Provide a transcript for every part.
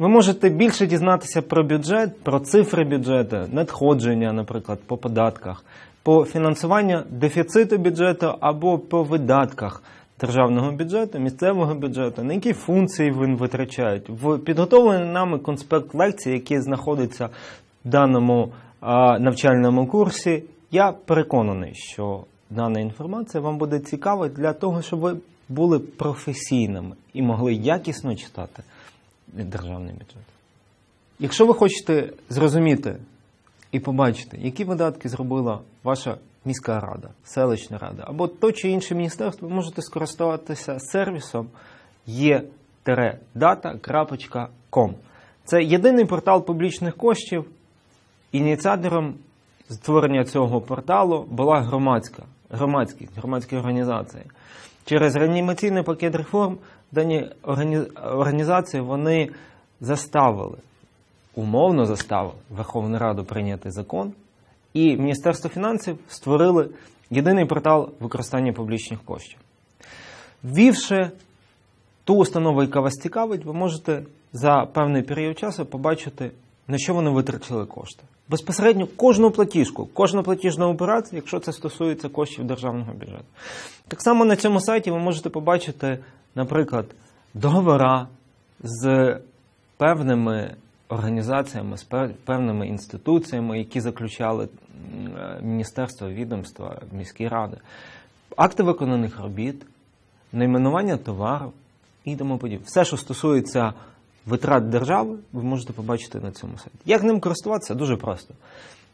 Ви можете більше дізнатися про бюджет, про цифри бюджету, надходження, наприклад, по податках, по фінансуванню дефіциту бюджету або по видатках державного бюджету, місцевого бюджету, на які функції він витрачають. В підготовлений нами конспект лекцій, який знаходиться в даному навчальному курсі, я переконаний, що дана інформація вам буде цікава для того, щоб ви були професійними і могли якісно читати державний бюджет. Якщо ви хочете зрозуміти і побачити, які видатки зробила ваша міська рада, селищна рада або то чи інше міністерство, ви можете скористуватися сервісом e-data.com. Це єдиний портал публічних коштів. Ініціатором створення цього порталу була громадська, громадськість, громадські організації. Через реанімаційний пакет реформ дані організації вони заставили, умовно заставили Верховну Раду прийняти закон, і Міністерство фінансів створили єдиний портал використання публічних коштів. Ввівши ту установу, яка вас цікавить, ви можете за певний період часу побачити, на що вони витратили кошти. Безпосередньо кожну платіжку, кожну платіжну операцію, якщо це стосується коштів державного бюджету. Так само на цьому сайті ви можете побачити, наприклад, договора з певними організаціями, з певними інституціями, які заключали м, міністерства, відомства, міські ради, акти виконаних робіт, найменування товарів і тому подібне. Все, що стосується витрат держави, ви можете побачити на цьому сайті. Як ним користуватися? Дуже просто.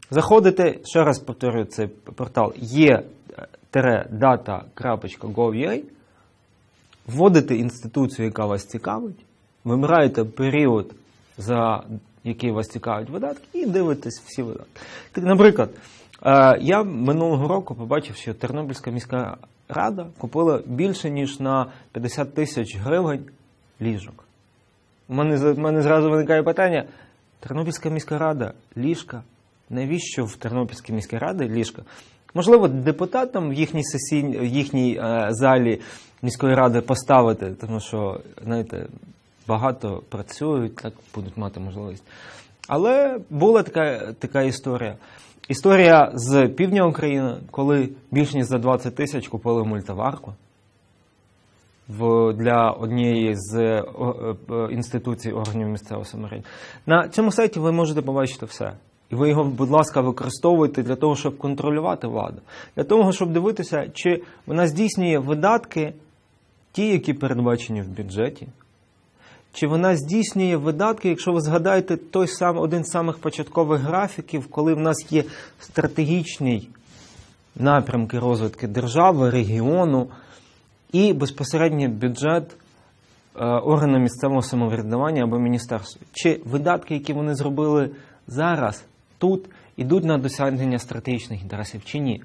Заходите, ще раз повторюю, цей портал e-data.gov.ua, вводите інституцію, яка вас цікавить, вибираєте період, за який вас цікавить видатки, і дивитесь всі видатки. Так, Наприклад, е, я минулого року побачив, що Тернопільська міська рада купила більше, ніж на 50 тисяч гривень ліжок. У мене, у мене зразу виникає питання: Тернопільська міська рада, ліжка. Навіщо в Тернопільській міській раді ліжка? Можливо, депутатам в їхній сесійній, в їхній е, залі міської ради поставити, тому що, знаєте, багато працюють, так будуть мати можливість. Але була така, така історія. Історія з півдня України, коли більш ніж за 20 тисяч купили мультиварку в, для однієї з о, е, інституцій органів місцевого самоврядування. На цьому сайті ви можете побачити все. І ви його, будь ласка, використовуєте для того, щоб контролювати владу, для того, щоб дивитися, чи вона здійснює видатки, ті, які передбачені в бюджеті, чи вона здійснює видатки, якщо ви згадаєте той сам один з самих початкових графіків, коли в нас є стратегічний напрямки розвитку держави, регіону і безпосередньо бюджет е, органу місцевого самоврядування або міністерства. Чи видатки, які вони зробили зараз, тут, ідуть на досягнення стратегічних інтересів, чи ні?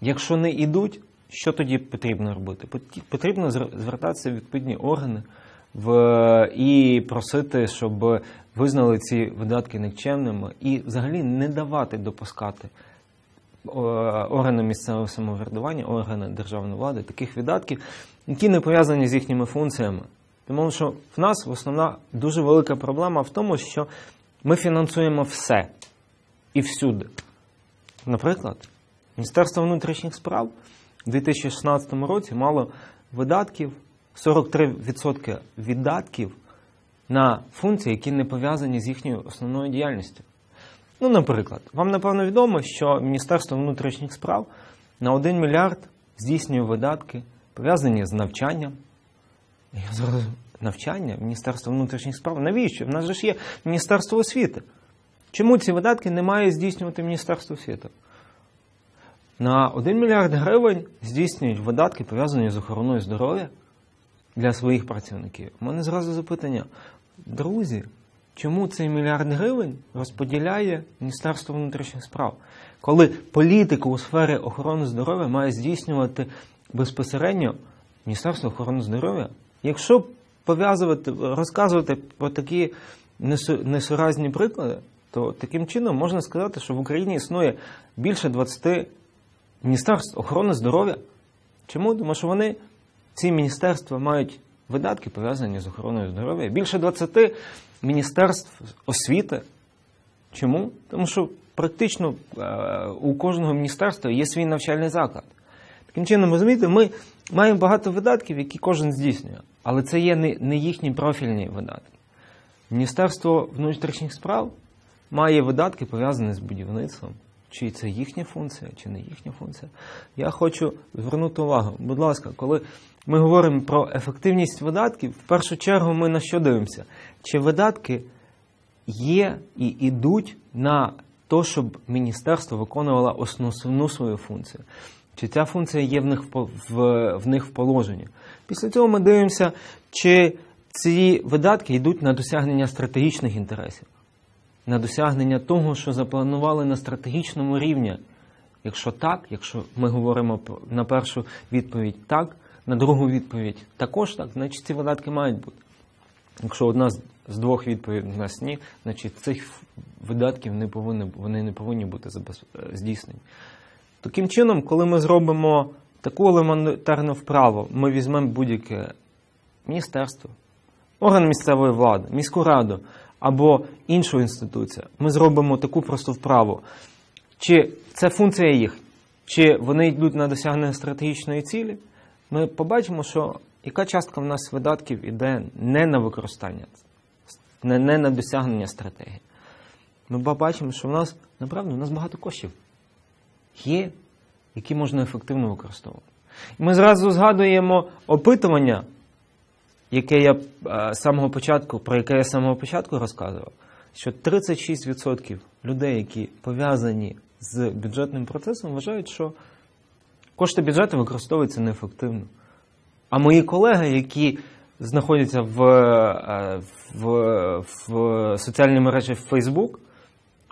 Якщо не йдуть, що тоді потрібно робити? Потрібно звертатися в відповідні органи в, і просити, щоб визнали ці видатки нікчемними і взагалі не давати допускати органи місцевого самоврядування, органи державної влади таких видатків, які не пов'язані з їхніми функціями. Тому що в нас основна дуже велика проблема в тому, що ми фінансуємо все і всюди. Наприклад, Міністерство внутрішніх справ у 2016 році мало видатків 43% видатків на функції, які не пов'язані з їхньою основною діяльністю. Ну, наприклад, вам напевно відомо, що Міністерство внутрішніх справ на 1 мільярд здійснює видатки, пов'язані з навчанням. Я зараз навчання Міністерства внутрішніх справ. Навіщо? В нас же ж є Міністерство освіти. Чому ці видатки не має здійснювати Міністерство освіти? На 1 мільярд гривень здійснюють видатки, пов'язані з охороною здоров'я для своїх працівників. У мене зразу запитання. Друзі, чому цей мільярд гривень розподіляє Міністерство внутрішніх справ? Коли політику у сфері охорони здоров'я має здійснювати безпосередньо Міністерство охорони здоров'я? Якщо пов'язувати, розказувати про такі несуразні приклади, то таким чином можна сказати, що в Україні існує більше 20 міністерств охорони здоров'я. Чому? Тому що вони, ці міністерства, мають видатки пов'язані з охороною здоров'я. Більше 20 міністерств освіти. Чому? Тому що практично е, у кожного міністерства є свій навчальний заклад. Таким чином, розумієте, ми маємо багато видатків, які кожен здійснює, але це є не, не їхні профільні видатки. Міністерство внутрішніх справ має видатки, пов'язані з будівництвом. Чи це їхня функція, чи не їхня функція. Я хочу звернути увагу, будь ласка, коли ми говоримо про ефективність видатків, в першу чергу ми на що дивимося? Чи видатки є і йдуть на те, щоб міністерство виконувало основну свою функцію? Чи ця функція є в них в, в, в них в положенні? Після цього ми дивимося, чи ці видатки йдуть на досягнення стратегічних інтересів на досягнення того, що запланували на стратегічному рівні. Якщо так, якщо ми говоримо на першу відповідь так, на другу відповідь також так, значить ці видатки мають бути. Якщо одна з, з двох відповідей у нас ні, значить цих видатків не повинні, вони не повинні бути е, здійснені. Таким чином, коли ми зробимо таку елементарну вправу, ми візьмемо будь-яке міністерство, орган місцевої влади, міську раду або іншу інституцію, ми зробимо таку просту вправу. Чи це функція їх, чи вони йдуть на досягнення стратегічної цілі, ми побачимо, що яка частка в нас видатків іде не на використання, не, на досягнення стратегії. Ми побачимо, що в нас, направду, у нас багато коштів є, які можна ефективно використовувати. Ми зразу згадуємо опитування, яке я е, з самого початку, про яке я з самого початку розказував, що 36% людей, які пов'язані з бюджетним процесом, вважають, що кошти бюджету використовуються неефективно. А мої колеги, які знаходяться в, е, в, в соціальній мережі Facebook,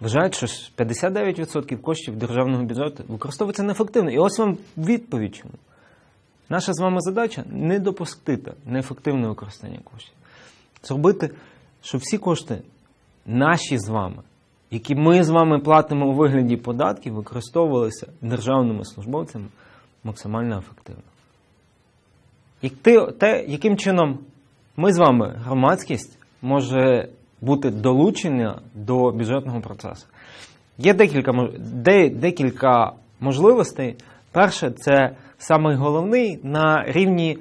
вважають, що 59% коштів державного бюджету використовується неефективно. І ось вам відповідь чому. Наша з вами задача не допустити неефективне використання коштів. Зробити, щоб всі кошти наші з вами, які ми з вами платимо у вигляді податків, використовувалися державними службовцями максимально ефективно. Ти, те, яким чином ми з вами, громадськість, може бути долучена до бюджетного процесу? Є декілька, де, декілька можливостей. Перше, це саме головний на рівні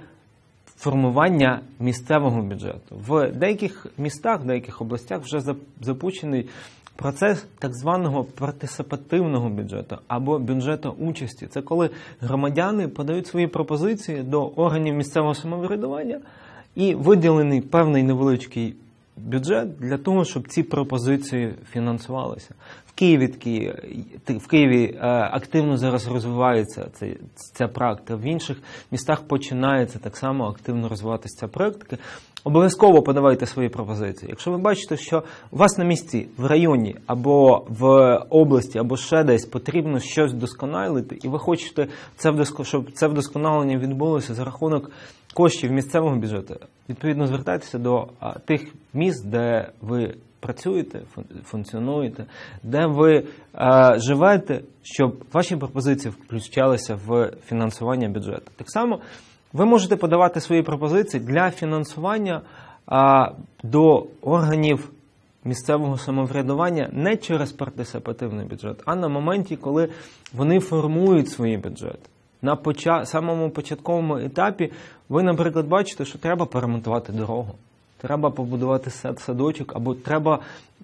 формування місцевого бюджету. В деяких містах, в деяких областях вже запущений процес так званого партисипативного бюджету або бюджету участі. Це коли громадяни подають свої пропозиції до органів місцевого самоврядування і виділений певний невеличкий бюджет для того, щоб ці пропозиції фінансувалися. В Києві такі, в Києві е, активно зараз розвивається ця, ця практика. В інших містах починається так само активно розвиватися ця практика. Обов'язково подавайте свої пропозиції. Якщо ви бачите, що у вас на місці, в районі або в області, або ще десь потрібно щось вдосконалити, і ви хочете це щоб це вдосконалення відбулося за рахунок коштів місцевого бюджету, відповідно звертайтеся до тих міст, де ви працюєте, фун- функціонуєте, де ви е, живете, щоб ваші пропозиції включалися в фінансування бюджету. Так само ви можете подавати свої пропозиції для фінансування а, до органів місцевого самоврядування не через партисипативний бюджет, а на моменті, коли вони формують свої бюджети. На поча... самому початковому етапі ви, наприклад, бачите, що треба перемонтувати дорогу, треба побудувати сад садочок, або треба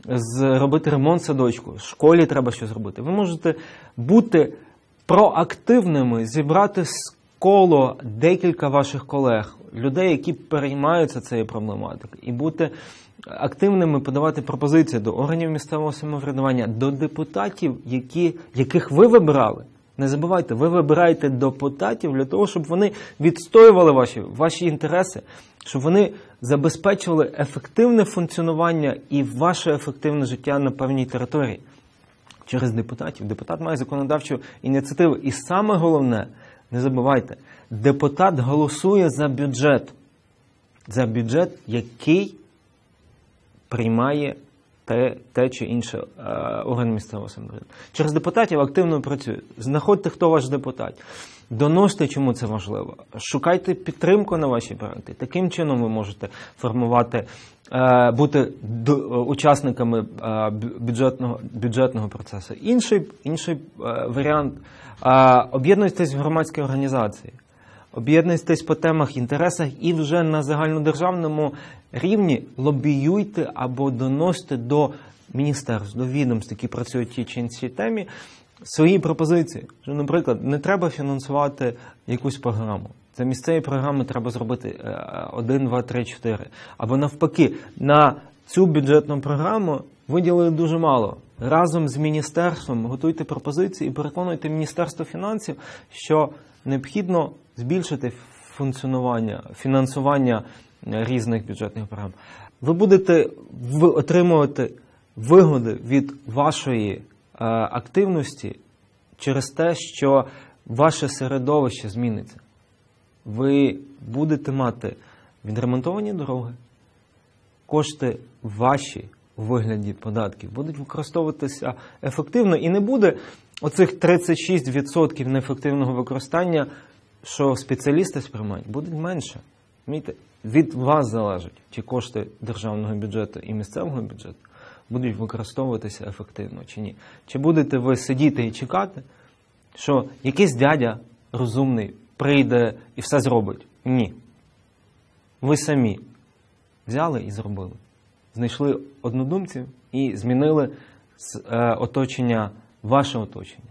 зробити ремонт садочку, в школі треба щось зробити. Ви можете бути проактивними, зібрати з коло декілька ваших колег, людей, які переймаються цією проблематикою, і бути активними, подавати пропозиції до органів місцевого самоврядування, до депутатів, які, яких ви вибирали. Не забувайте, ви вибираєте депутатів для того, щоб вони відстоювали ваші, ваші інтереси, щоб вони забезпечували ефективне функціонування і ваше ефективне життя на певній території через депутатів. Депутат має законодавчу ініціативу. І саме головне, не забувайте, депутат голосує за бюджет. За бюджет, який приймає те, те чи інше е, орган місцевого самоврядування. Через депутатів активно працюють. Знаходьте, хто ваш депутат. Доносьте, чому це важливо. Шукайте підтримку на ваші проекти. Таким чином ви можете формувати, е, бути учасниками е, бюджетного, бюджетного процесу. Інший, інший варіант об'єднуйтесь в громадські організації. Об'єднуйтесь по темах, інтересах і вже на загальнодержавному рівні лобіюйте або доносьте до міністерств, до відомств, які працюють в тій чи іншій темі, свої пропозиції. Що, наприклад, не треба фінансувати якусь програму. За місцеві програми треба зробити 1, 2, 3, 4. Або навпаки, на цю бюджетну програму виділили дуже мало. Разом з міністерством готуйте пропозиції і переконуйте Міністерство фінансів, що необхідно збільшити функціонування, фінансування е, різних бюджетних програм. Ви будете отримувати вигоди від вашої е, активності через те, що ваше середовище зміниться. Ви будете мати відремонтовані дороги, кошти ваші у вигляді податків будуть використовуватися ефективно і не буде оцих 36% неефективного використання, що спеціалісти сприймають, будуть менше. Від вас залежить, чи кошти державного бюджету і місцевого бюджету будуть використовуватися ефективно чи ні. Чи будете ви сидіти і чекати, що якийсь дядя розумний прийде і все зробить? Ні. Ви самі взяли і зробили. Знайшли однодумців і змінили е, оточення, ваше оточення.